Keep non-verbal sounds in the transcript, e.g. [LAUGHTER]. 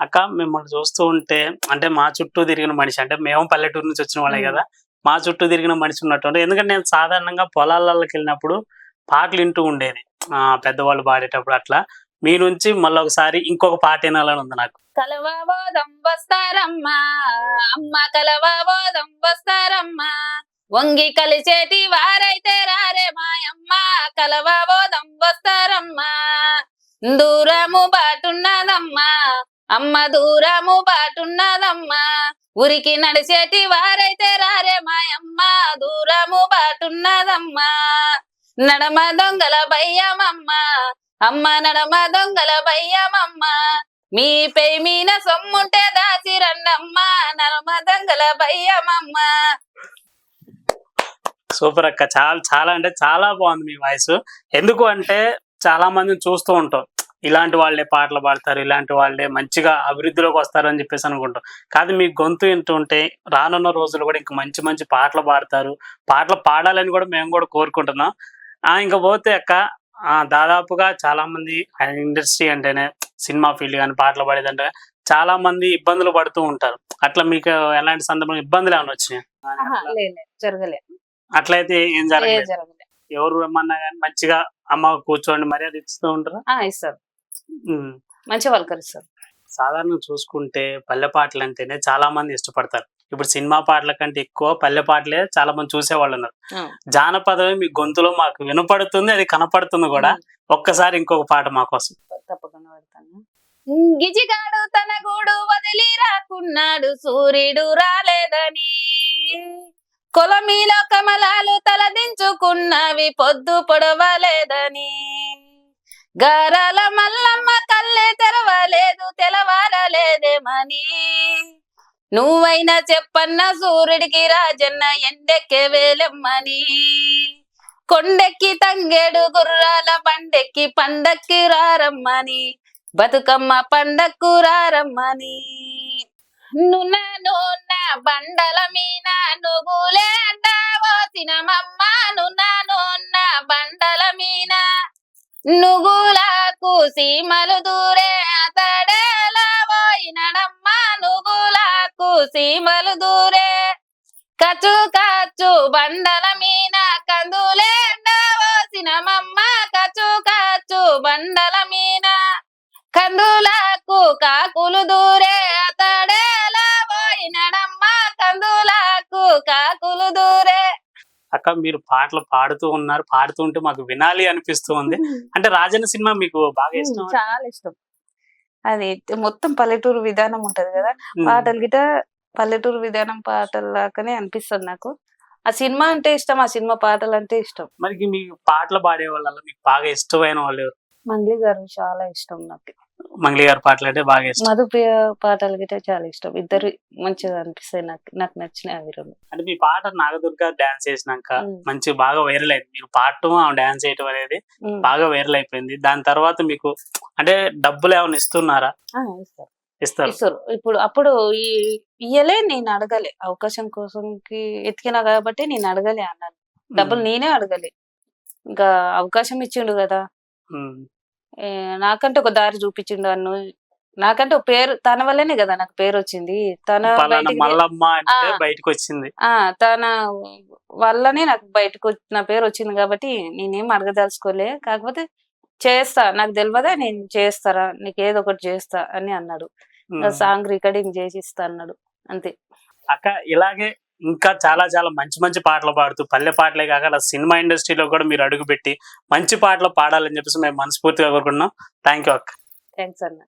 అక్క మిమ్మల్ని చూస్తూ ఉంటే అంటే మా చుట్టూ తిరిగిన మనిషి అంటే మేము పల్లెటూరు నుంచి వచ్చిన వాళ్ళే. కదా మా చుట్టూ తిరిగిన మనిషి ఉన్నట్టు ఎందుకంటే నేను సాధారణంగా పొలాలకి వెళ్ళినప్పుడు పాటలు వింటూ ఉండేది. ఆ పెద్దవాళ్ళు పాడేటప్పుడు అట్లా. మీ నుంచి మళ్ళీ ఒకసారి ఇంకొక పాట వినాలని ఉంది నాకు. కలవబోదం వస్తారమ్మా అమ్మ కలవబోదం వస్తారమ్మా. వంగి కలిసేటి వారైతే రారే మాయమ్మ కలవబోదం వస్తారమ్మా. దూరము బాటున్నదమ్మా అమ్మ దూరము బాటున్నదమ్మా. ఉరికి నడిచేటి వారైతే రారే మాయమ్మ. దూరము బాటున్నదమ్మా. నడమ దొంగల భయ్యమమ్మ అమ్మ నడమ దొంగల భయ్యమమ్మ మీ పై మీన సొమ్ముంటే దాచి రండమ్మా. నడమ దొంగల భయ్యమమ్మ సూపర్ అక్క. చాలా చాలా అంటే చాలా బాగుంది మీ వాయిస్. ఎందుకు అంటే చాలా మందిని చూస్తూ ఉంటాం. ఇలాంటి వాళ్ళే పాటలు పాడతారు ఇలాంటి వాళ్ళే మంచిగా అభివృద్ధిలోకి వస్తారని చెప్పేసి అనుకుంటాం. కాదు మీ గొంతు వింటుంటే రానున్న రోజులు కూడా ఇంకా మంచి మంచి పాటలు పాడతారు. పాటలు పాడాలని కూడా మేము కూడా కోరుకుంటున్నాం. ఆ ఇంకా పోతే అక్క ఆ, దాదాపుగా చాలా మంది ఇండస్ట్రీ అంటేనే సినిమా ఫీల్డ్ కానీ పాటలు పాడేదంటే చాలా మంది ఇబ్బందులు పడుతూ ఉంటారు. అట్లా మీకు ఎలాంటి సందర్భం ఇబ్బందులు ఏమైనా వచ్చినాయి? అట్లయితే ఏం జరగలేదు. జరగలే ఎవరు ఏమన్నా కానీ మంచిగా అమ్మ కూర్చోండి మర్యాద ఇస్తూ ఉంటారా? ఇస్తారు. ఉమ్. మంచిగా పలకరిస్తారు. సాధారణంగా చూసుకుంటే పల్లె పాటలు అంటేనే చాలా మంది ఇష్టపడతారు. ఇప్పుడు సినిమా పాటల కంటే ఎక్కువ పల్లె పాటలే చాలా మంది చూసేవాళ్ళు ఉన్నారు. జానపదమే మీ గొంతులో మాకు వినపడుతుంది అది కనపడుతుంది కూడా. ఒక్కసారి ఇంకొక పాట మా కోసం. తప్పకుండా పెడతాను. గిజిగాడు తన గూడు వదిలి రాకున్నాడు సూర్యుడు రాలేదని. కొలమీలో కమలాలు తలదించుకున్నవి పొద్దు పొడవలేదని. గారాల మల్లమ్మ కళ్ళే తెరవలేదు తెలవారలేదేమని నువ్వైనా చెప్పన్న సూర్యుడికి రాజన్న ఎండెక్కే వేలెమ్మని కొండెక్కి తంగేడు గుర్రాల పండెక్కి పండక్కి రారమ్మని బతుకమ్మ పండక్కు రారమ్మని నున్న నున్న బండల మీన నువ్వులే అంటావో తినమమ్మ నున్న నుగులకు సీమలు దూరే అతడేలా పోయినడమ్మ నుగులకు సీమలు దూరే కచు కచ్చు బండల మీన కందులే పోసినమమ్మ కచు కచ్చు బండల మీన కందులకు కాకులు దూరే మీరు పాటలు పాడుతూ ఉన్నారు. పాడుతూ ఉంటే మాకు వినాలి అనిపిస్తూ ఉంది [LAUGHS] అంటే రాజన్న సినిమా మీకు బాగా ఇష్టం చాలా ఇష్టం. అది మొత్తం పల్లెటూరు విధానం ఉంటది కదా. పాటలు గిట పల్లెటూరు విధానం పాటలు లాగానే అనిపిస్తుంది నాకు. ఆ సినిమా అంటే ఇష్టం ఆ సినిమా పాటలు అంటే ఇష్టం. మరి మీకు పాటలు పాడే వాళ్ళ మీకు బాగా ఇష్టమైన వాళ్ళు? మంగ్లీ గారు చాలా ఇష్టం నాకు. మంగ్లీ గారి పాటలు అంటే బాగా ఇష్టం. మధుప్రియ పాటలు గిట చాలా ఇష్టం. ఇద్దరు మంచిగా అనిపిస్తాయి నాకు నాకు నచ్చిన అవి రెండు. అంటే మీ పాట నాగదుర్గ డాన్స్ చేసినాక. మంచి బాగా వైరల్ అయింది. మీరు పాడటం ఆమె డాన్స్ చేయటం అనేది. బాగా వైరల్ అయిపోయింది. దాని తర్వాత మీకు అంటే డబ్బులు ఏమైనా ఇస్తున్నారా? ఇస్తారు. ఇస్తారు. ఇప్పుడు అప్పుడు ఈ ఇయ్యలే నేను అడగలే. అవకాశం కోసం ఎతికినా కాబట్టి నేను అడగలే అన్నాను. డబ్బులు నేనే అడగలే. ఇంకా అవకాశం ఇచ్చిండు కదా. నాకంటే ఒక దారి చూపించిండు అన్ను. నాకంటే ఒక పేరు తన వల్లనే కదా నాకు పేరు వచ్చింది. తన బయటికి- వచ్చింది ఆ. తన వల్లనే నాకు బయటకు నా పేరు వచ్చింది కాబట్టి నేనేం అడగదలుచుకోలే. కాకపోతే చేస్తా నాకు తెలియదా నేను చేస్తారా నీకు ఏదో ఒకటి చేస్తా అని అన్నాడు. సాంగ్ రికార్డింగ్ చేసి ఇస్తా అన్నాడు. అంతే. అక్క ఇలాగే ఇంకా చాలా చాలా మంచి మంచి పాటలు పాడుతూ పల్లె పాటలే కాక అలా సినిమా ఇండస్ట్రీలో కూడా మీరు అడుగుపెట్టి మంచి పాటలు పాడాలని చెప్పేసి మేము మనస్ఫూర్తిగా కోరుకుంటున్నాం. థ్యాంక్ యూ అక్క. థ్యాంక్స్ అన్న.